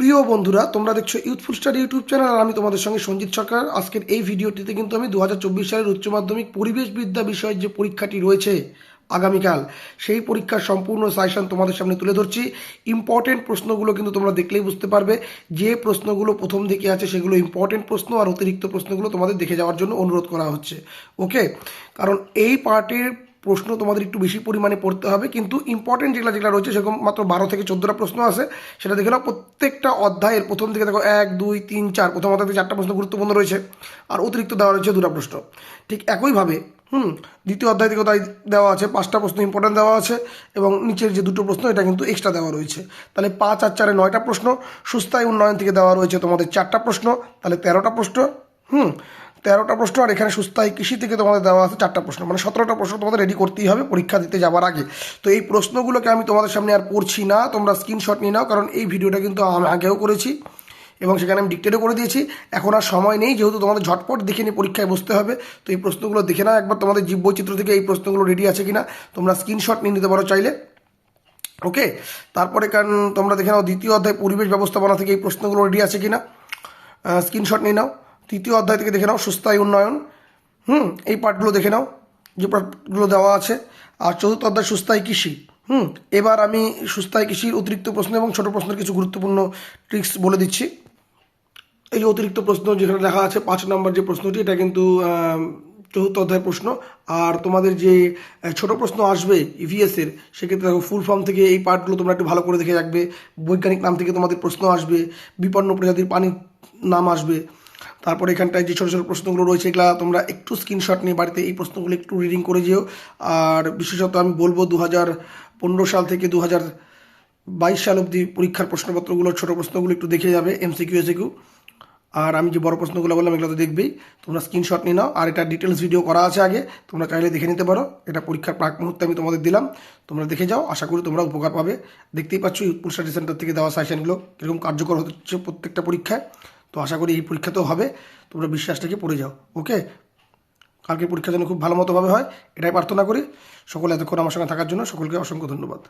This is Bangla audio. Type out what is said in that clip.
প্রিয় বন্ধুরা, তোমরা দেখছ ইউথফুল স্টাডি ইউটিউব চ্যানেল আর আমি তোমাদের সঙ্গে সঞ্জিত সরকার। আজকের এই ভিডিওটিতে কিন্তু আমি দু হাজার চব্বিশ সালের উচ্চ মাধ্যমিক পরিবেশ বিদ্যা বিষয়ের যে পরীক্ষাটি রয়েছে আগামীকাল, সেই পরীক্ষার সম্পূর্ণ সাইশন তোমাদের সামনে তুলে ধরছি। ইম্পর্টেন্ট প্রশ্নগুলো কিন্তু তোমরা দেখলেই বুঝতে পারবে। যে প্রশ্নগুলো প্রথম দিকে আছে সেগুলো ইম্পর্টেন্ট প্রশ্ন আর অতিরিক্ত প্রশ্নগুলো তোমাদের দেখে যাওয়ার জন্য অনুরোধ করা হচ্ছে। ওকে কারণ এই পার্টের প্রশ্ন তোমাদের একটু বেশি পরিমাণে পড়তে হবে, কিন্তু ইম্পর্টেন্ট যেগুলো যেগুলো রয়েছে সেরকম মাত্র বারো থেকে চোদ্দোটা প্রশ্ন আছে, সেটা দেখে নাও প্রত্যেকটা অধ্যায়ের প্রথম থেকে দেখো এক, দুই, তিন, চার, প্রথম অধ্যায় থেকে চারটা প্রশ্ন গুরুত্বপূর্ণ রয়েছে, আর অতিরিক্ত দেওয়া রয়েছে দুটা প্রশ্ন। ঠিক একইভাবে, হুম, দ্বিতীয় অধ্যায় থেকে তাই দেওয়া আছে, পাঁচটা প্রশ্ন ইম্পর্টেন্ট দেওয়া আছে, এবং নিচের যে দুটো প্রশ্ন এটা কিন্তু এক্সট্রা দেওয়া রয়েছে। তাহলে পাঁচ আর চারে নয়টা প্রশ্ন, সুস্থায় উন্নয়ন থেকে দেওয়া রয়েছে তোমাদের চারটা প্রশ্ন, তাহলে তেরোটা প্রশ্ন, হুম তেরোটা প্রশ্ন আর এখানে সুস্থায়ী কৃষি থেকে তোমাদের দেওয়া আছে চারটা প্রশ্ন। মানে সতেরোটা প্রশ্ন তোমাদের রেডি করতেই হবে, পরীক্ষা দিতে যাওয়ার আগে। তো এই প্রশ্নগুলোকে আমি তোমাদের সামনে আর পড়ছি না, তোমরা স্ক্রিনশট নিয়ে নাও, কারণ এই ভিডিওটা কিন্তু আমি আগেও করেছি এবং সেখানে আমি ডিকটেটও করে দিয়েছি। এখন আর সময় নেই, যেহেতু তোমাদের ঝটপট দেখে নিয়ে পরীক্ষায় বসতে হবে। তো এই প্রশ্নগুলো দেখে নাও একবার, তোমাদের জীব বৈচিত্র্য থেকে এই প্রশ্নগুলো রেডি আছে কিনা। তোমরা স্ক্রিনশট নিয়ে নিতে পারো চাইলে। ওকে তারপরে কারণ তোমরা দেখে নাও দ্বিতীয় অধ্যায় পরিবেশ ব্যবস্থাপনা থেকে এই প্রশ্নগুলো রেডি আছে কিনা। স্ক্রিনশট নিয়ে নাও। তৃতীয় অধ্যায় থেকে দেখে নাও, সুস্থায়ী উন্নয়ন। হুম, এই পার্টগুলো দেখে নাও, যে পার্টগুলো দেওয়া আছে। আর চতুর্থ অধ্যায়, সুস্থায়ী কৃষি। হুম, এবার আমি সুস্থায়ী কৃষির অতিরিক্ত প্রশ্ন এবং ছোট প্রশ্নের কিছু গুরুত্বপূর্ণ ট্রিক্স বলে দিচ্ছি। এই যে অতিরিক্ত প্রশ্ন যেখানে লেখা আছে, পাঁচ নম্বর যে প্রশ্নটি, এটা কিন্তু চতুর্থ অধ্যায় প্রশ্ন। আর তোমাদের যে ছোট প্রশ্ন আসবে ইভিএসের সেক্ষেত্রে দেখো ফুল ফর্ম থেকে এই পার্টগুলো তোমরা একটু ভালো করে দেখে রাখবে। বৈজ্ঞানিক নাম থেকে তোমাদের প্রশ্ন আসবে। বিপন্ন প্রজাতির পানির নাম আসবে। তারপরে এখানটায় যে ছোটো ছোটো প্রশ্নগুলো রয়েছে, এগুলো তোমরা একটু স্ক্রিনশট নিয়ে বাড়িতে এই প্রশ্নগুলো একটু রিডিং করে যেও। আর বিশেষত আমি বলব দু হাজার পনেরো সাল থেকে দু বাইশ সাল অবধি পরীক্ষার প্রশ্নপত্রগুলো, ছোটো প্রশ্নগুলো একটু দেখে যাবে এমসিকিউ এসিকিউ আর আমি যে বড় প্রশ্নগুলো বললাম, এগুলো তো দেখবেই। তোমরা স্ক্রিনশট নিয়ে নাও। আর এটা ডিটেলস ভিডিও করা আছে আগে। তোমরা চাইলে দেখে নিতে পারো। এটা পরীক্ষার প্রাক মুহূর্তে আমি তোমাদের দিলাম। তোমরা দেখে যাও। আশা করি তোমরা উপকার পাবে। দেখতেই পাচ্ছ ইউথপুর স্টাডি সেন্টার থেকে দেওয়া সাজেশনগুলো কীরকম কার্যকর হচ্ছে প্রত্যেকটা পরীক্ষায়। তো আশা করি এই পরীক্ষাতেও হবে। তোমরা বিশ্বাসটাকে পড়ে যাও, ওকে? কালকে পরীক্ষা যেন খুব ভালো মতোভাবে হয়, এটাই প্রার্থনা করি। সকলে এতক্ষণ আমার সঙ্গে থাকার জন্য সকলকে অসংখ্য ধন্যবাদ।